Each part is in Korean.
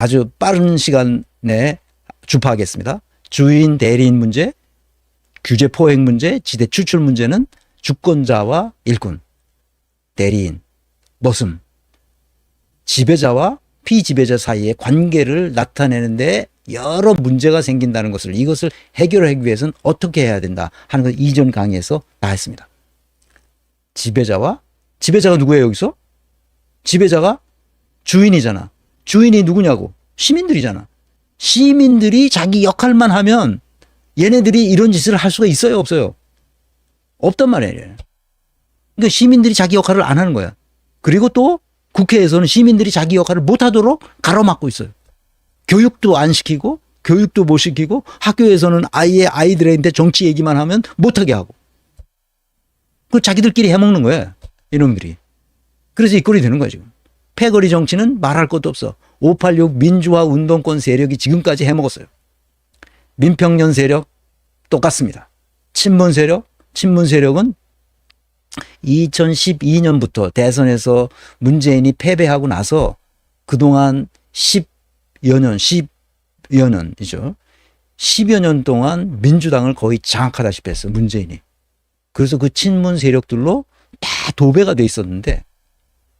아주 빠른 시간에 주파하겠습니다. 주인 대리인 문제, 규제 포획 문제, 지대 추출 문제는 주권자와 일꾼, 대리인, 머슴, 지배자와 피지배자 사이의 관계를 나타내는데 여러 문제가 생긴다는 것을 이것을 해결하기 위해서는 어떻게 해야 된다 하는 걸 이전 강의에서 다 했습니다. 지배자와 지배자가 누구예요 여기서? 지배자가 주인이잖아. 주인이 누구냐고? 시민들이잖아. 시민들이 자기 역할만 하면 얘네들이 이런 짓을 할 수가 있어요, 없어요? 없단 말이에요. 그러니까 시민들이 자기 역할을 안 하는 거야. 그리고 또 국회에서는 시민들이 자기 역할을 못 하도록 가로막고 있어요. 교육도 안 시키고 교육도 못 시키고 학교에서는 아이의 아이들한테 정치 얘기만 하면 못하게 하고 그 자기들끼리 해먹는 거야 이놈들이 그래서 이 꼴이 되는 거야 지금 패거리 정치는 말할 것도 없어 586 민주화 운동권 세력이 지금까지 해먹었어요 민평년 세력 똑같습니다 친문 세력 친문 세력은 2012년부터 대선에서 문재인이 패배하고 나서 그동안 10여 년, 10여 년이죠. 10여 년 동안 민주당을 거의 장악하다시피 했어요. 문재인이. 그래서 그 친문 세력들로 다 도배가 돼 있었는데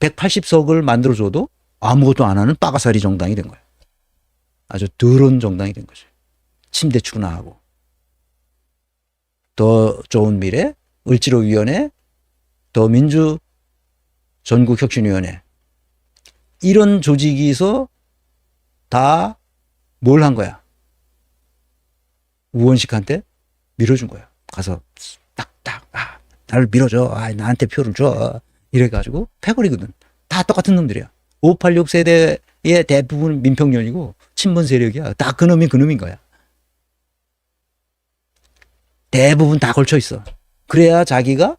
180석을 만들어줘도 아무것도 안 하는 빠가사리 정당이 된 거예요. 아주 더러운 정당이 된 거죠. 침대 추나하고. 더 좋은 미래, 을지로위원회, 더 민주 전국혁신위원회 이런 조직에서 다 뭘 한 거야? 우원식한테 밀어준 거야. 가서 딱딱 아, 나를 밀어줘. 아, 나한테 표를 줘. 이래가지고 패거리거든. 다 똑같은 놈들이야. 586 세대의 대부분 민평년이고 친문 세력이야. 다 그놈이 그놈인 거야. 대부분 다 걸쳐 있어. 그래야 자기가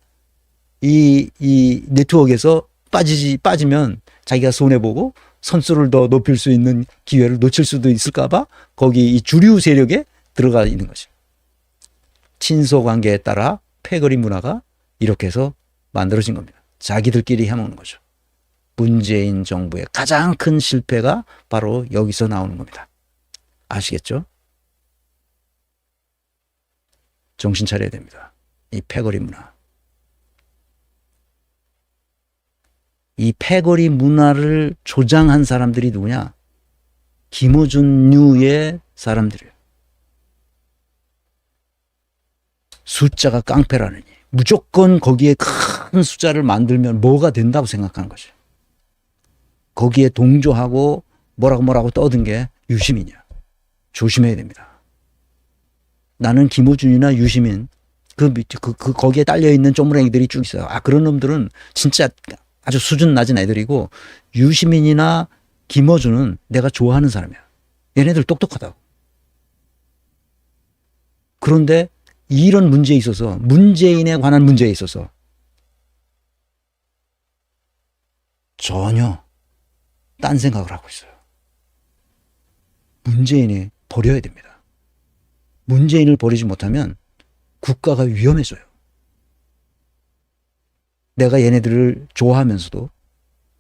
이, 이 네트워크에서 빠지지, 빠지면 자기가 손해보고 선수를 더 높일 수 있는 기회를 놓칠 수도 있을까봐 거기 이 주류 세력에 들어가 있는 거죠. 친소 관계에 따라 패거리 문화가 이렇게 해서 만들어진 겁니다. 자기들끼리 해먹는 거죠. 문재인 정부의 가장 큰 실패가 바로 여기서 나오는 겁니다. 아시겠죠? 정신 차려야 됩니다. 이 패거리 문화. 이 패거리 문화를 조장한 사람들이 누구냐? 김어준류의 사람들이에요. 숫자가 깡패라느니 무조건 거기에 큰 숫자를 만들면 뭐가 된다고 생각하는 거죠. 거기에 동조하고 뭐라고 뭐라고 떠든 게 유시민이야. 조심해야 됩니다. 나는 김호준이나 유시민 그, 밑- 그, 그 거기에 딸려 있는 쪼무랭이들이 쭉 있어요. 아 그런 놈들은 진짜 아주 수준 낮은 애들이고 유시민이나 김어준은 내가 좋아하는 사람이야. 얘네들 똑똑하다고. 그런데 이런 문제에 있어서 문재인에 관한 문제에 있어서 전혀 딴 생각을 하고 있어요. 문재인이 버려야 됩니다. 문재인을 버리지 못하면 국가가 위험해져요. 내가 얘네들을 좋아하면서도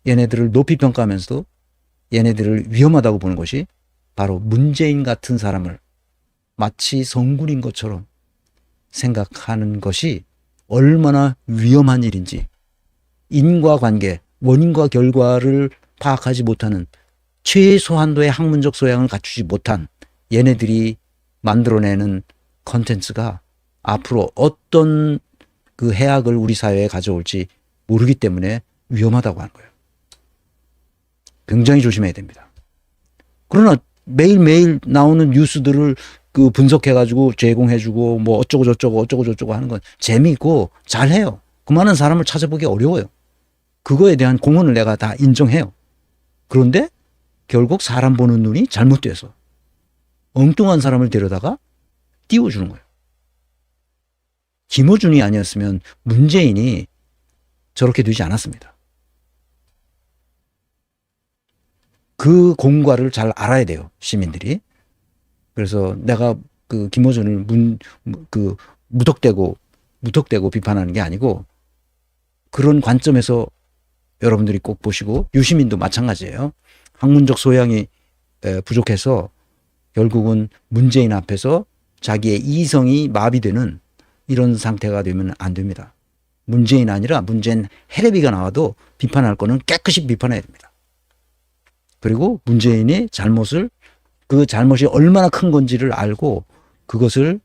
얘네들을 높이 평가하면서도 얘네들을 위험하다고 보는 것이 바로 문재인 같은 사람을 마치 성군인 것처럼 생각하는 것이 얼마나 위험한 일인지 인과관계, 원인과 결과를 파악하지 못하는 최소한도의 학문적 소양을 갖추지 못한 얘네들이 만들어내는 컨텐츠가 앞으로 어떤 그 해악을 우리 사회에 가져올지 모르기 때문에 위험하다고 하는 거예요. 굉장히 조심해야 됩니다. 그러나 매일매일 나오는 뉴스들을 그 분석해가지고 제공해주고 뭐 어쩌고 저쩌고 어쩌고 저쩌고 하는 건 재미있고 잘해요. 그만한 사람을 찾아보기 어려워요. 그거에 대한 공헌을 내가 다 인정해요. 그런데 결국 사람 보는 눈이 잘못돼서 엉뚱한 사람을 데려다가 띄워주는 거예요. 김어준이 아니었으면 문재인이 저렇게 되지 않았습니다. 그 공과를 잘 알아야 돼요, 시민들이. 그래서 내가 그 김어준을 문, 그 무턱대고, 무턱대고 비판하는 게 아니고 그런 관점에서 여러분들이 꼭 보시고 유시민도 마찬가지예요. 학문적 소양이 에, 부족해서 결국은 문재인 앞에서 자기의 이성이 마비되는 이런 상태가 되면 안 됩니다. 문재인 아니라 문재인 해례비가 나와도 비판할 거는 깨끗이 비판해야 됩니다. 그리고 문재인의 잘못을 그 잘못이 얼마나 큰 건지를 알고 그것을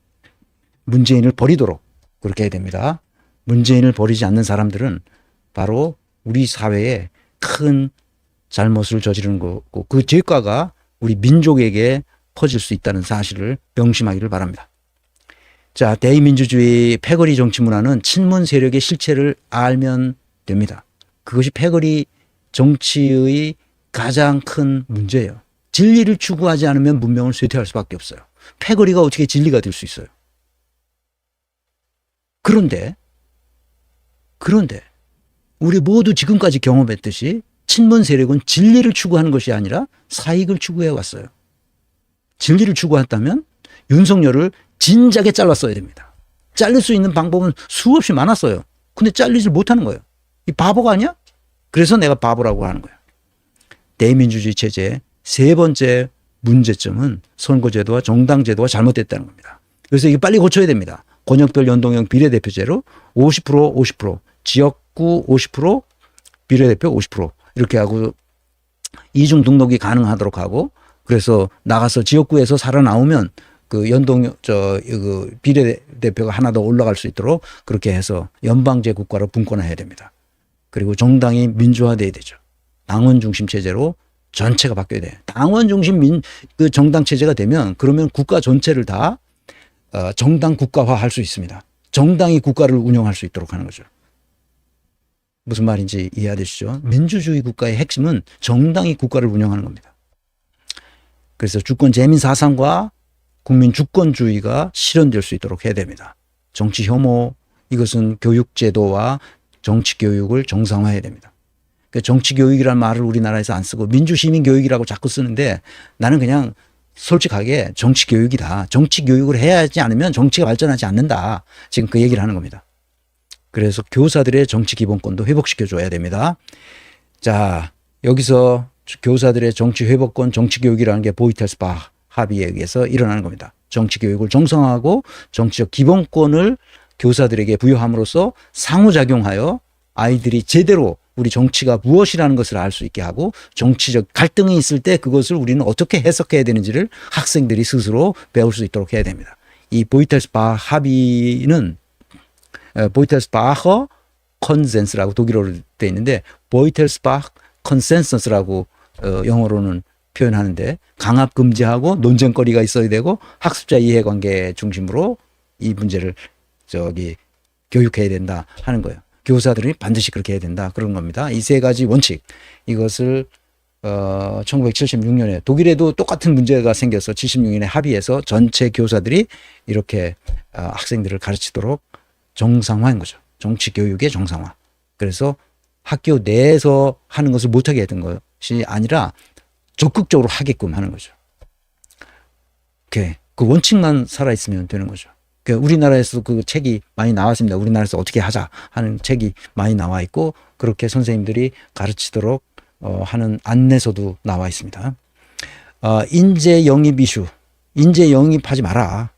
문재인을 버리도록 그렇게 해야 됩니다. 문재인을 버리지 않는 사람들은 바로 우리 사회에 큰 잘못을 저지르는 거고 그 죄과가 우리 민족에게 퍼질 수 있다는 사실을 명심하기를 바랍니다. 자, 대의민주주의 패거리 정치 문화는 친문 세력의 실체를 알면 됩니다. 그것이 패거리 정치의 가장 큰 문제예요. 진리를 추구하지 않으면 문명을 쇠퇴할 수밖에 없어요. 패거리가 어떻게 진리가 될 수 있어요? 그런데 그런데 우리 모두 지금까지 경험했듯이 친문 세력은 진리를 추구하는 것이 아니라 사익을 추구해 왔어요. 진리를 추구했다면 윤석열을 진작에 잘랐어야 됩니다. 잘릴 수 있는 방법은 수없이 많았어요. 근데 잘리질 못하는 거예요. 이 바보가 아니야? 그래서 내가 바보라고 하는 거예요. 대민주주의 체제의 세 번째 문제점은 선거제도와 정당제도가 잘못됐다는 겁니다. 그래서 이게 빨리 고쳐야 됩니다. 권역별 연동형 비례대표제로 50% 50% 지역 구 50% 비례대표 50% 이렇게 하고 이중 등록이 가능하도록 하고 그래서 나가서 지역구에서 살아나오면 그 연동 저그 비례대표가 하나 더 올라갈 수 있도록 그렇게 해서 연방제 국가로 분권해야 됩니다. 그리고 정당이 민주화돼야 되죠. 당원 중심 체제로 전체가 바뀌어야 돼. 당원 중심 민 그 정당 체제가 되면 그러면 국가 전체를 다 어, 정당 국가화 할 수 있습니다. 정당이 국가를 운영할 수 있도록 하는 거죠. 무슨 말인지 이해되시죠? 민주주의 국가의 핵심은 정당이 국가를 운영하는 겁니다. 그래서 주권 재민 사상과 국민 주권주의가 실현될 수 있도록 해야 됩니다. 정치 혐오 이것은 교육 제도와 정치 교육을 정상화해야 됩니다. 그 정치 교육이라는 말을 우리나라에서 안 쓰고 민주 시민 교육이라고 자꾸 쓰는데 나는 그냥 솔직하게 정치 교육이다. 정치 교육을 해야 하지 않으면 정치가 발전하지 않는다. 지금 그 얘기를 하는 겁니다. 그래서 교사들의 정치 기본권도 회복시켜 줘야 됩니다. 자, 여기서 교사들의 정치 회복권, 정치 교육이라는 게 보이텔스바 합의에 의해서 일어나는 겁니다. 정치 교육을 정상화하고 정치적 기본권을 교사들에게 부여함으로써 상호작용하여 아이들이 제대로 우리 정치가 무엇이라는 것을 알 수 있게 하고 정치적 갈등이 있을 때 그것을 우리는 어떻게 해석해야 되는지를 학생들이 스스로 배울 수 있도록 해야 됩니다. 이 보이텔스바 합의는 보이텔스바허 컨센스라고 독일어로 돼 있는데 보이텔스바 컨센서스라고 어, 영어로는 표현하는데 강압 금지하고 논쟁거리가 있어야 되고 학습자 이해관계 중심으로 이 문제를 저기 교육해야 된다 하는 거예요. 교사들이 반드시 그렇게 해야 된다 그런 겁니다. 이 세 가지 원칙 이것을 어 1976년에 독일에도 똑같은 문제가 생겨서 76년에 합의해서 전체 교사들이 이렇게 어, 학생들을 가르치도록 정상화한 거죠. 정치 교육의 정상화. 그래서 학교 내에서 하는 것을 못하게 했던 것이 아니라 적극적으로 하게끔 하는 거죠. 그, 그 원칙만 살아있으면 되는 거죠. 그 우리나라에서 그 책이 많이 나왔습니다. 우리나라에서 어떻게 하자 하는 책이 많이 나와 있고 그렇게 선생님들이 가르치도록 어, 하는 안내서도 나와 있습니다. 어, 인재 영입 이슈, 인재 영입하지 마라.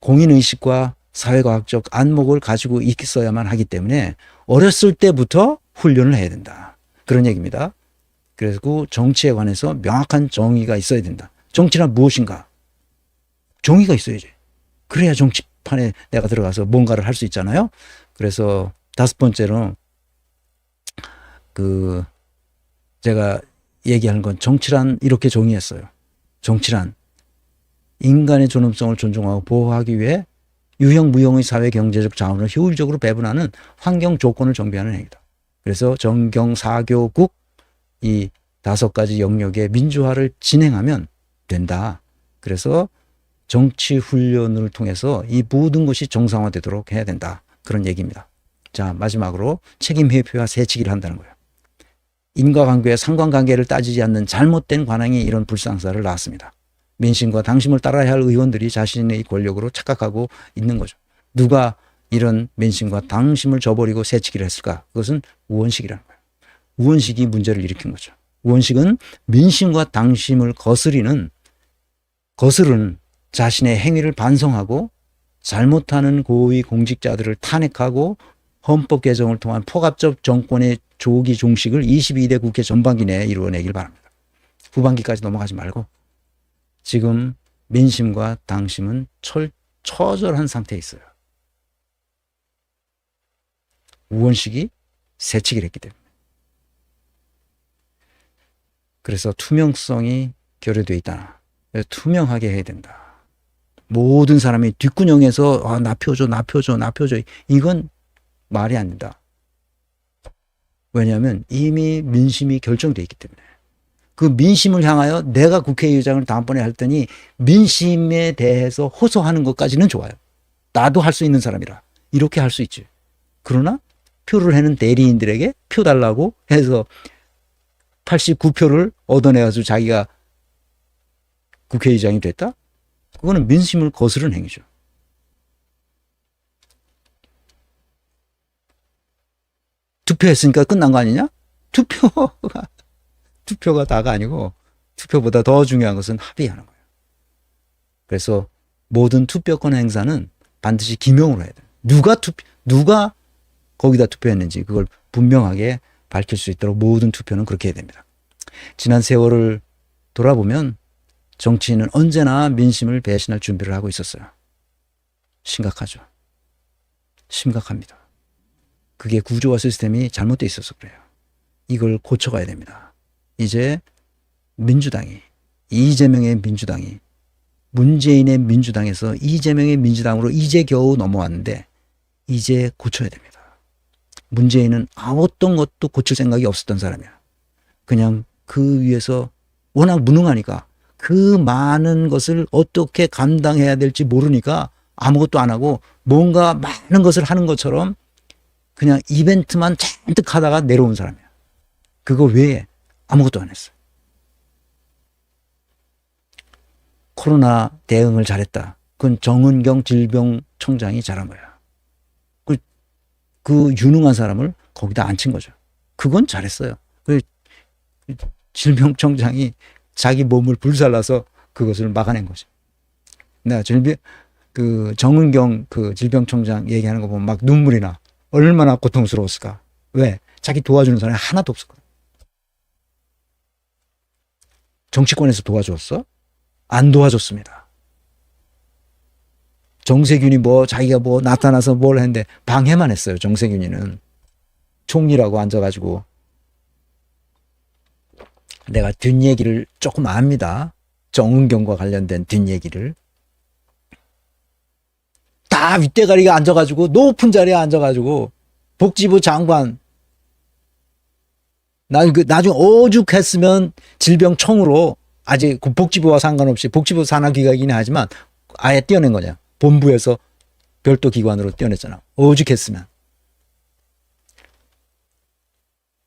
공인 의식과 사회과학적 안목을 가지고 있어야만 하기 때문에 어렸을 때부터 훈련을 해야 된다. 그런 얘기입니다. 그리고 정치에 관해서 명확한 정의가 있어야 된다. 정치란 무엇인가? 정의가 있어야지. 그래야 정치판에 내가 들어가서 뭔가를 할 수 있잖아요. 그래서 다섯 번째로 그 제가 얘기하는 건 정치란 이렇게 정의했어요. 정치란 인간의 존엄성을 존중하고 보호하기 위해 유형 무형의 사회 경제적 자원을 효율적으로 배분하는 환경 조건을 정비하는 행위다. 그래서 정경 사교국 이 다섯 가지 영역의 민주화를 진행하면 된다. 그래서 정치 훈련을 통해서 이 모든 것이 정상화되도록 해야 된다. 그런 얘기입니다. 자, 마지막으로 책임 회피와 세치기를 한다는 거예요. 인과관계와 상관관계를 따지지 않는 잘못된 관행이 이런 불상사를 낳았습니다. 민심과 당심을 따라야 할 의원들이 자신의 권력으로 착각하고 있는 거죠. 누가 이런 민심과 당심을 저버리고 새치기를 했을까? 그것은 우원식이라는 거예요. 우원식이 문제를 일으킨 거죠. 우원식은 민심과 당심을 거스리는 거스르는 자신의 행위를 반성하고 잘못하는 고위 공직자들을 탄핵하고 헌법 개정을 통한 포괄적 정권의 조기 종식을 22대 국회 전반기 내에 이루어내길 바랍니다. 후반기까지 넘어가지 말고 지금 민심과 당심은 철, 처절한 상태에 있어요. 우원식이 새치기를 했기 때문에. 그래서 투명성이 결여되어 있다. 투명하게 해야 된다. 모든 사람이 뒷구녕에서 아, 나 표줘, 나 표줘, 나 표줘. 이건 말이 안 된다. 왜냐하면 이미 민심이 결정돼 있기 때문에. 그 민심을 향하여 내가 국회의장을 다음번에 할 때니 민심에 대해서 호소하는 것까지는 좋아요. 나도 할 수 있는 사람이라. 이렇게 할 수 있지. 그러나 표를 해는 대리인들에게 표 달라고 해서 89표를 얻어내가지고 자기가 국회의장이 됐다? 그거는 민심을 거스른 행위죠. 투표했으니까 끝난 거 아니냐? 투표가 투표가 다가 아니고 투표보다 더 중요한 것은 합의하는 거예요. 그래서 모든 투표권 행사는 반드시 기명으로 해야 돼. 누가 투표 누가 거기다 투표했는지 그걸 분명하게 밝힐 수 있도록 모든 투표는 그렇게 해야 됩니다. 지난 세월을 돌아보면 정치인은 언제나 민심을 배신할 준비를 하고 있었어요. 심각하죠. 심각합니다. 그게 구조와 시스템이 잘못돼 있어서 그래요. 이걸 고쳐가야 됩니다. 이제 민주당이 이재명의 민주당이 문재인의 민주당에서 이재명의 민주당으로 이제 겨우 넘어왔는데 이제 고쳐야 됩니다. 문재인은 아무것도 것도 고칠 생각이 없었던 사람이야. 그냥 그 위에서 워낙 무능하니까 그 많은 것을 어떻게 감당해야 될지 모르니까 아무것도 안 하고 뭔가 많은 것을 하는 것처럼 그냥 이벤트만 잔뜩 하다가 내려온 사람이야. 그거 외에 아무것도 안 했어요. 코로나 대응을 잘했다. 그건 정은경 질병청장이 잘한 거야. 그, 그 유능한 사람을 거기다 앉힌 거죠. 그건 잘했어요. 그 질병청장이 자기 몸을 불살라서 그것을 막아낸 거죠. 내가 질병, 그 정은경 그 질병청장 얘기하는 거 보면 막 눈물이 나. 얼마나 고통스러웠을까. 왜? 자기 도와주는 사람이 하나도 없었거든. 정치권에서 도와줬어? 안 도와줬습니다. 정세균이 뭐 자기가 뭐 나타나서 뭘 했는데 방해만 했어요. 정세균이는 총리라고 앉아가지고 내가 뒷얘기를 조금 압니다. 정은경과 관련된 뒷얘기를 다 윗대가리가 앉아가지고 높은 자리에 앉아가지고 복지부 장관 나중에, 나중에 오죽했으면 질병청으로 아직 그 복지부와 상관없이 복지부 산하기관이긴 하지만 아예 떼어낸 거냐. 본부에서 별도 기관으로 떼어냈잖아. 오죽했으면.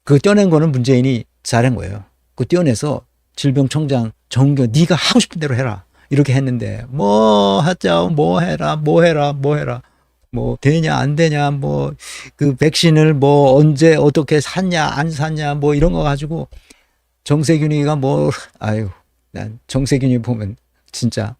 그 떼어낸 거는 문재인이 잘한 거예요. 그 떼어내서 질병청장 정경 네가 하고 싶은 대로 해라. 이렇게 했는데 뭐 하자 뭐 해라 뭐 해라 뭐 해라 뭐 되냐 안 되냐 뭐 그 백신을 뭐 언제 어떻게 샀냐 안 샀냐 뭐 이런 거 가지고 정세균이가 뭐 아유 난 정세균이 보면 진짜